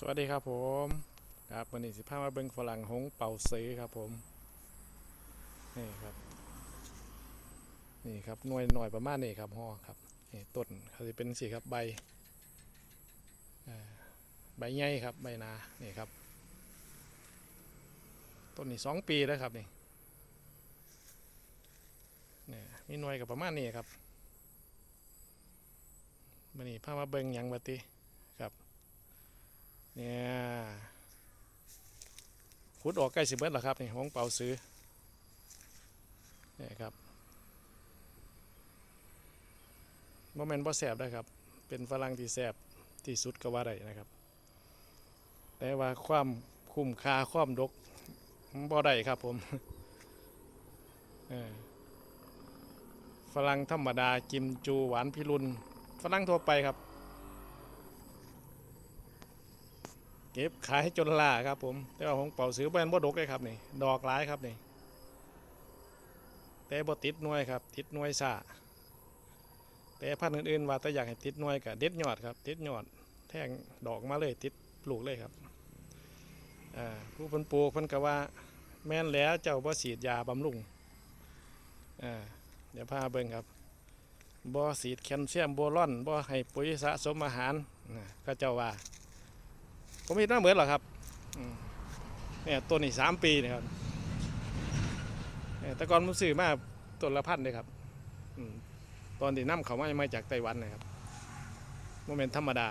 สวัสดีครับผมครับวันนี้สิพามาเบิ่งฝรั่งหงเป่าซื้อครับผมนี่ครับนี่ครับหน่วยหน่อยประมาณนี้ครับห่อครับนี่ต้นเขาจะเป็นสีครับใบใบใหญ่ครับใบนานี่ครับต้นนี้สองปีแล้วครับนี่นี่มีหน่วยกับประมาณนี้ครับวันนี้พามาเบิ่งยังบัติ เนี่ยขุดออกใกล้สิบเบิดแล้วครับนี่ห้องเป่าซื้อนี่ครับโมเมนต์บ่แสบได้ครับ เป็นฝรั่งที่แสบที่สุดก็ว่าได้นะครับ แต่ว่าความคุ้มค่าความดกบ่ได้ครับผมฝรั่งธรรมดากิมจูหวานพิรุณฝรั่งทั่วไปครับ ก็บขายจนล่าครับผมแต่ว่าของเป่าซื้อแบนบ่ดกเลยครับนี่ดอกหลายครับนี่แต่บ่ติดหน่วยครับ ติดหน่วยซาแต่พันธุ์อื่นๆว่าแต่อยากให้ติดหน่วยก็เด็ดยอดครับติดยอดแทงดอกมาเลยติดปลูกเลยครับอ่าผู้พิ่นปลูกพิ่นก็ว่า แม่นแล้วเจ้าบ่ฉีดยาบำรุงอ่าเดี๋ยวพาเบิ่งครับบ่ฉีดแคลเซียมโบรอนบ่ให้ปุ๋ยสะสมอาหารนะก็เจ้าว่า ผมเห็นว่าเหมือนหรอครับเนี่ยต้นนี้สามปีนะครับเนี่ยแต่ก่อนผมซื้อมาต้นละพันเลยครับตอนที่นำเขามามาจากไต้หวันนะครับโมเมนต์ธรรมดา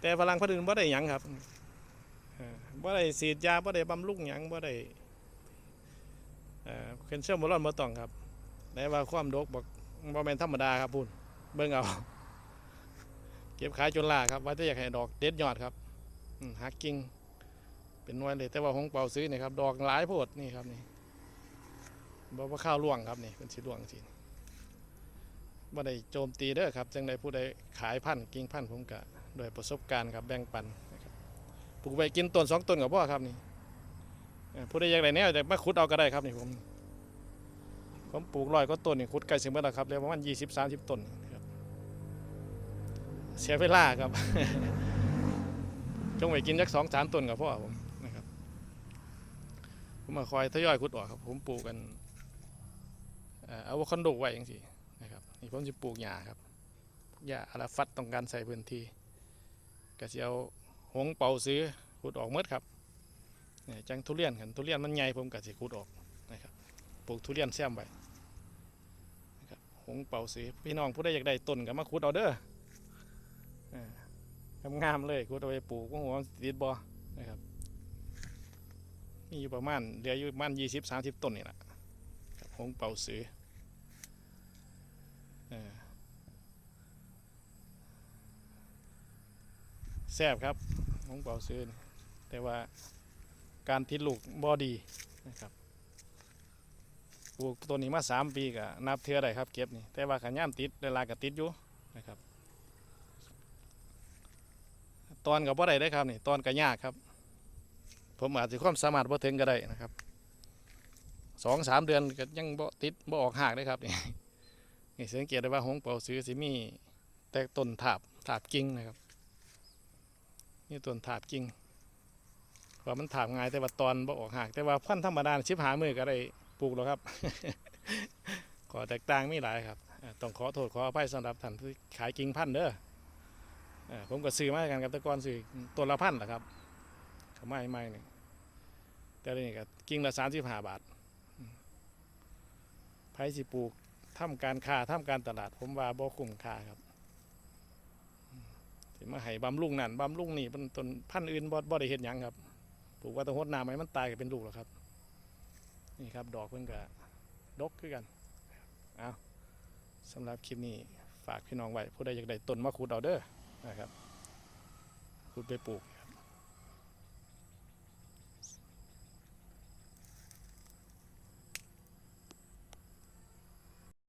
แต่พลังพระอื่นบ่ได้หยังครับเอ่อบ่ได้ฉีดยาบ่ได้บำรุงหยังบ่ได้เอ่อเคนเซียมโบรอนบ่ต้องครับแต่ว่าความดกบอกบ่แม่นธรรมดาครับพูนเบิ่งเอา เก็บขายจนล่าครับว่าจะอยากให้ดอกเด็ดยอดครับอืมหักกิ่งเป็นน่วยเลยแต่ว่าของเป่าซื้อนี่ครับดอกหลายโพดนี่ครับนี่บอกว่าข้าวล่วงครับนี่เป็นสีล่วงสิบ่ได้โจมตีเด้อครับจังใดผู้ใดขายพันธ์กิ่งพันธ์ผมก็ด้วยประสบการณ์ครับแบ่งปันนะครับปลูกไปกินต้นสองต้นกับพ่อครับนี่ผู้ใดอยากได้แนวอยากมาขุดเอาก็ได้ครับนี่ผมผมปลูกร้อยก็ต้นนี่ขุดใกล้สิงเมื่อแล้วครับเรียกว่ามันยี่สิบสามสิบต้น เสียเวลาครับ จงไปกินยักสองสามต้นกับพ่อผมนะครับ ผมมาคอยทยอยขุดออกครับ ผมปลูกกันเอ่ออะโวคาโดไว้อย่างสินะครับนี่ผมจะปลูกหญ้าครับหญ้าอาราฟัดต้องการใส่พื้นที่ก็จะเอาหงเป่าซื้อขุดออกหมดครับเนี่ยจังทุเรียนกันทุเรียนมันใหญ่ผมก็จะขุดออกนะครับปลูกทุเรียนแซมไว้นะครับหงเป่าซื้อพี่น้องผู้ใดอยากได้ต้นก็มาขุดเอาเด้อ งามๆเลยคุณเอาไปปลูกว่าหัวติดบอนะครับมีอยู่ประมาณเหลืออยู่ประมาณยี่สิบสามสิบต้นนี่แหละหงเป่าสือเอแซ่บครับหงเป่าสือนี่แต่ว่าการติดลูกบอดีนะครับปลูกต้นนี้มาสามปีก็นับเทือได้ครับเก็บนี่แต่ว่าขันย่ามติดเวลาก็ติดอยู่นะครับ ตอนกับบ่ได้ได้ครับนี่ตอนก็ยากครับ ผมอาจจะความสามารถบ่ถึงก็ได้นะครับสองสามเดือนก็ยังบ่ติดบ่ออกหากได้ครับนี่นี่สังเกตได้ว่าหงเป่าซื้อสิมีแต่ต้นถาบถาบกิ่งนะครับนี่ต้นถาบกิ่งว่ามันถาบง่ายแต่ว่าตอนบ่ออกหากแต่ว่าพันธุ์ธรรมดาชิบหามือก็ได้ปลูกแล้วครับ ขอแตกต่างไมีหลายครับ ต้องขอโทษขออภัยสำหรับท่านที่ขายกิ่งพันธุ์เด้อเอ่อ ผมก็ซื้อมากันกับตะกอนซื้อตัวละพันแหละครับเขาไม่ไม่หนึ่งแต่เดี๋ยวนี้ก็กิ่งละสามสิบห้าบาทไผสิปลูกทำการค้าทำการตลาด ผมว่าบ่คุ้มค่าครับอืมสิมาให้บำรุงนั่นบำรุงนี่เป็นต้นพันธุ์อื่นบ่บ่ได้เห็นหยังครับปลูกว่าต้องหดน้ำให้มันตายก็เป็นลูกแล้วครับ นี่ครับ ดอกเพิ่นก็ดกคือกันเอาสำหรับคลิปนี้ฝากพี่น้องไว้ผู้ใดอยากได้ต้นมะขุดเอาเด้อ นะครับขุดไปปลูก